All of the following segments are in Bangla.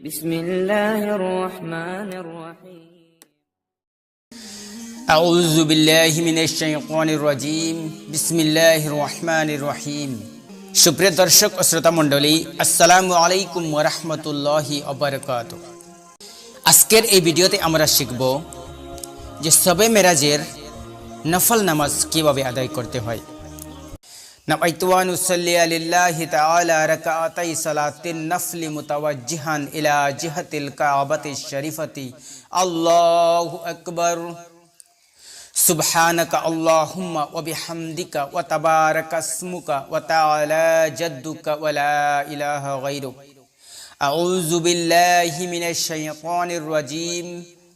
بسم الله الرحمن الرحيم أعوذ بالله من الشيطان الرجيم بسم الله الرحمن الرحيم সুপ্রিয় দর্শক ও শ্রোতা মণ্ডলী আসসালামু আলাইকুম ওরহমতুল্লাহি অবরকাত আজকের এই ভিডিওতে আমরা শিখব যে সবে মেরাজের নফল নামাজ কিভাবে আদায় করতে হয় নাবাইতুয়ানুসল্লি আলিল্লাহি তাআলা রাকাতাই সালাতিন নফলি মুতাওয়াজ্জিহান ইলা জিহাতিল কাবাতি শরীফতি আল্লাহু আকবার সুবহানাকা আল্লাহুম্মা ওয়া বিহামদিকা ওয়া তাবারাকা ইসমুকা ওয়া তাআলা জাদ্দুকা ওয়া লা ইলাহা গায়রুক আউযু বিল্লাহি মিনাশ শাইতানির রাজীম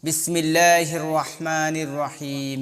বিসমিল্লাহির রহমানির রহিম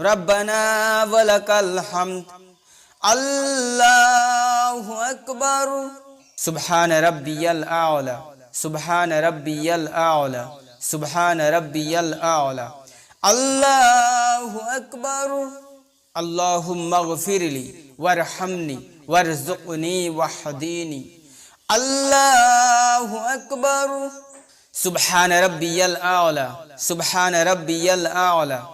ربنا ولك الحمد. الله أكبر. سبحان ربي الأعلى. سبحان ربي الأعلى. سبحان ربي الأعلى. الله أكبر. اللهم اغفر لي وارحمني وارزقني واهديني الله أكبر. سبحان ربي الأعلى. سبحان ربي الأعلى.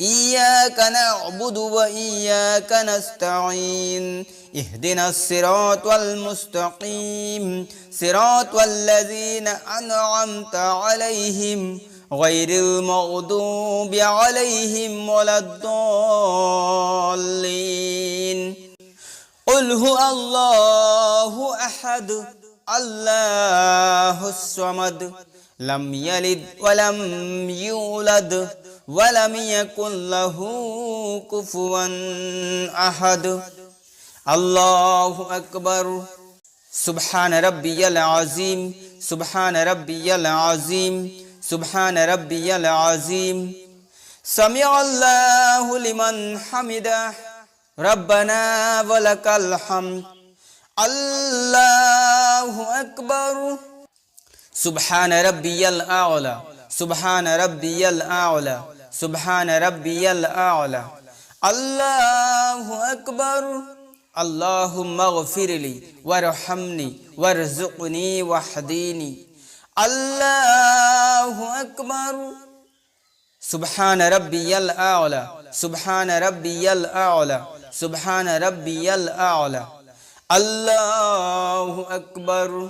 إياك نعبد وإياك نستعين اهدنا الصراط المستقيم صراط الذين أنعمت عليهم غير المغضوب عليهم ولا الضالين قل هو الله أحد الله الصمد لم يلد ولم يولد ওয়ালাম ইয়াকুল লাহু কুফুয়ান আহাদ। আল্লাহু আকবার। সুবহান রাব্বিয়াল আযীম, সুবহান রাব্বিয়াল আযীম, সুবহান রাব্বিয়াল আযীম। সামিআ আল্লাহু লিমান হামিদাহ রব্বানা ওয়ালাকাল হামদ। আল্লাহু আকবার। সুবহান রাব্বিয়াল আ'লা, সুবহান রাব্বিয়াল আ'লা। سبحان ربي الأعلى. الله أكبر. اللهم اغفر لي وارحمني وارزقني واهديني الله أكبر. سبحان ربي الأعلى. سبحان ربي الأعلى. سبحان ربي الأعلى. الله أكبر.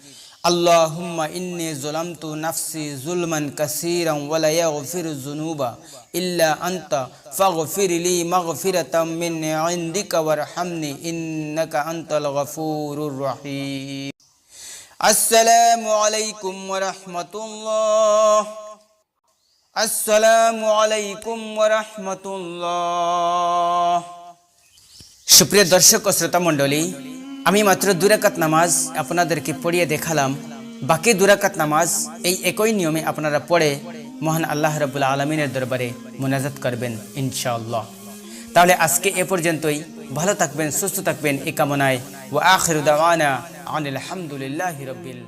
আল্লাহুম্মা ইন্নি জলামতু নাফসি জুলমান কাসীরাম ওয়া লা ইয়াগফিরু যুনুবা ইল্লা আনতা ফাগফির লি মাগফিরাতাম মিন ইনদিকা ওয়ারহামনি ইন্নাকা আনতাল গফুরুর রহিম। আসসালামু আলাইকুম ওয়া রাহমাতুল্লাহ আসসালামু আলাইকুম ওয়া রাহমাতুল্লাহ সুপ্রিয় দর্শক ও শ্রোতা মণ্ডলী আমি মাত্র দুরাকাত নামাজ আপনাদেরকে পড়িয়ে দেখালাম। বাকি দুরাকাত নামাজ এই একই নিয়মে আপনারা পড়ে মহান আল্লাহ রবুল্লা আলমিনের দরবারে মোনাজাত করবেন, ইনশাআল্লাহ। তাহলে আজকে এ পর্যন্তই। ভালো থাকবেন, সুস্থ থাকবেন এ কামনায়। ও আখির দাওয়ানা আনিল হামদুলিল্লাহ রবিল